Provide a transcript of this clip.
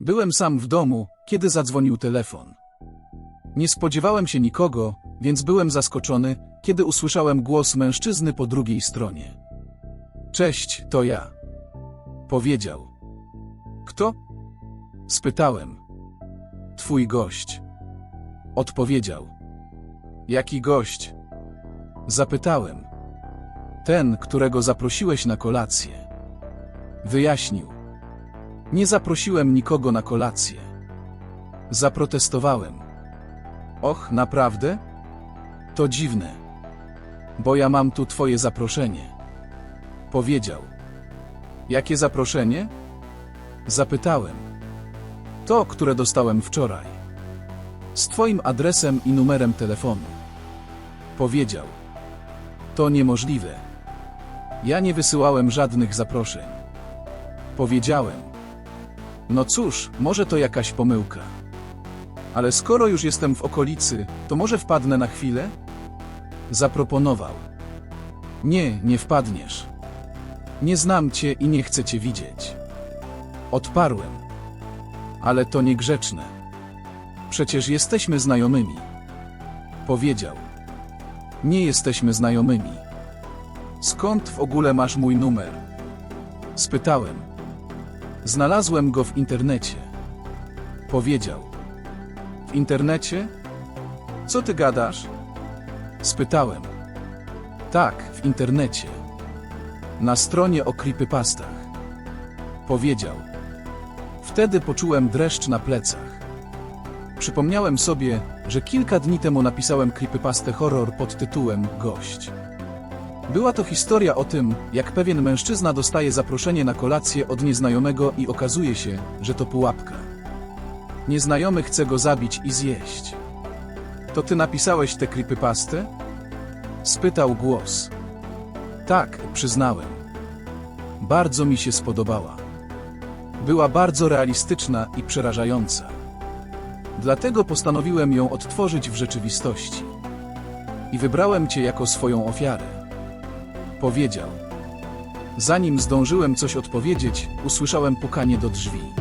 Byłem sam w domu, kiedy zadzwonił telefon. Nie spodziewałem się nikogo, więc byłem zaskoczony, kiedy usłyszałem głos mężczyzny po drugiej stronie. Cześć, to ja. Powiedział. Kto? Spytałem. Twój gość. Odpowiedział. Jaki gość? Zapytałem. Ten, którego zaprosiłeś na kolację. Wyjaśnił. Nie zaprosiłem nikogo na kolację. Zaprotestowałem. Och, naprawdę? To dziwne. Bo ja mam tu twoje zaproszenie. Powiedział. Jakie zaproszenie? Zapytałem. To, które dostałem wczoraj. Z twoim adresem i numerem telefonu. Powiedział. To niemożliwe. Ja nie wysyłałem żadnych zaproszeń. Powiedziałem. No cóż, może to jakaś pomyłka. Ale skoro już jestem w okolicy, to może wpadnę na chwilę? Zaproponował. Nie, nie wpadniesz. Nie znam cię i nie chcę cię widzieć. Odparłem. Ale to niegrzeczne. Przecież jesteśmy znajomymi. Powiedział. Nie jesteśmy znajomymi. Skąd w ogóle masz mój numer? Spytałem. Znalazłem go w internecie. Powiedział. W internecie? Co ty gadasz? Spytałem. Tak, w internecie. Na stronie o creepypastach. Powiedział. Wtedy poczułem dreszcz na plecach. Przypomniałem sobie, że kilka dni temu napisałem creepypastę horror pod tytułem Gość. Była to historia o tym, jak pewien mężczyzna dostaje zaproszenie na kolację od nieznajomego i okazuje się, że to pułapka. Nieznajomy chce go zabić i zjeść. To ty napisałeś tę creepypastę? Spytał głos. Tak, przyznałem. Bardzo mi się spodobała. Była bardzo realistyczna i przerażająca. Dlatego postanowiłem ją odtworzyć w rzeczywistości. I wybrałem cię jako swoją ofiarę. Powiedział. Zanim zdążyłem coś odpowiedzieć, usłyszałem pukanie do drzwi.